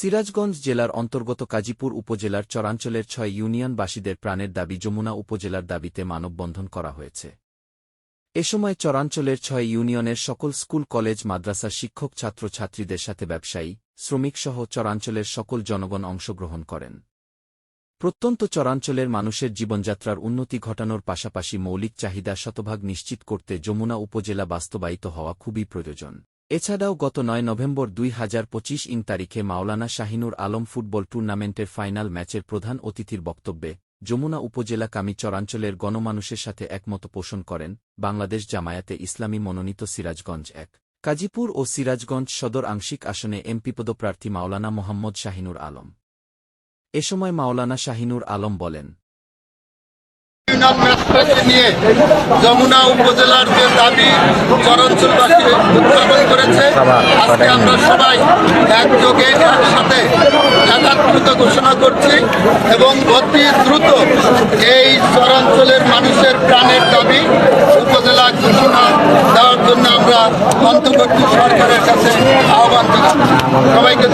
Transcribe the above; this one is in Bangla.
সিরাজগঞ্জ জেলার অন্তর্গত কাজীপুর উপজেলার চরাঞ্চলের ছয় ইউনিয়নবাসীদের প্রাণের দাবি যমুনা উপজেলার দাবিতে মানববন্ধন করা হয়েছে। এ সময় চরাঞ্চলের ছয় ইউনিয়নের সকল স্কুল, কলেজ মাদ্রাসার শিক্ষক, ছাত্রছাত্রীদের সাথে ব্যবসায়ী, শ্রমিকসহ চরাঞ্চলের সকল জনগণ অংশগ্রহণ করেন। প্রত্যন্ত চরাঞ্চলের মানুষের জীবনযাত্রার উন্নতি ঘটানোর পাশাপাশি মৌলিক চাহিদা শতভাগ নিশ্চিত করতে যমুনা উপজেলা বাস্তবায়িত হওয়া খুবই প্রয়োজন। এছাড়াও গত নয় নভেম্বর দুই হাজার পঁচিশ ইং তারিখে মাওলানা শাহিনুর আলম ফুটবল টুর্নামেন্টের ফাইনাল ম্যাচের প্রধান অতিথির বক্তব্যে যমুনা উপজেলা কামি চরাঞ্চলের গণমানুষের সাথে একমত পোষণ করেন বাংলাদেশ জামায়াতে ইসলামী মনোনীত সিরাজগঞ্জ এক। কাজীপুর ও সিরাজগঞ্জ সদর আংশিক আসনে এমপি পদপ্রার্থী মাওলানা মোহাম্মদ শাহিনুর আলম। এ সময় মাওলানা শাহিনুর আলম বলেন, নিয়ে যমুনা উপজেলার যে দাবি চরাঞ্চলবাসী উত্থাপন করেছে আজকে আমরা সবাই একযোগে একসাথে একাত্মত ঘোষণা করছি এবং অতি দ্রুত এই চরাঞ্চলের মানুষের প্রাণের দাবি উপজেলা ঘোষণা দেওয়ার জন্য আমরা অন্তর্বর্তী সরকারের কাছে আহ্বান জানাচ্ছি। সবাইকে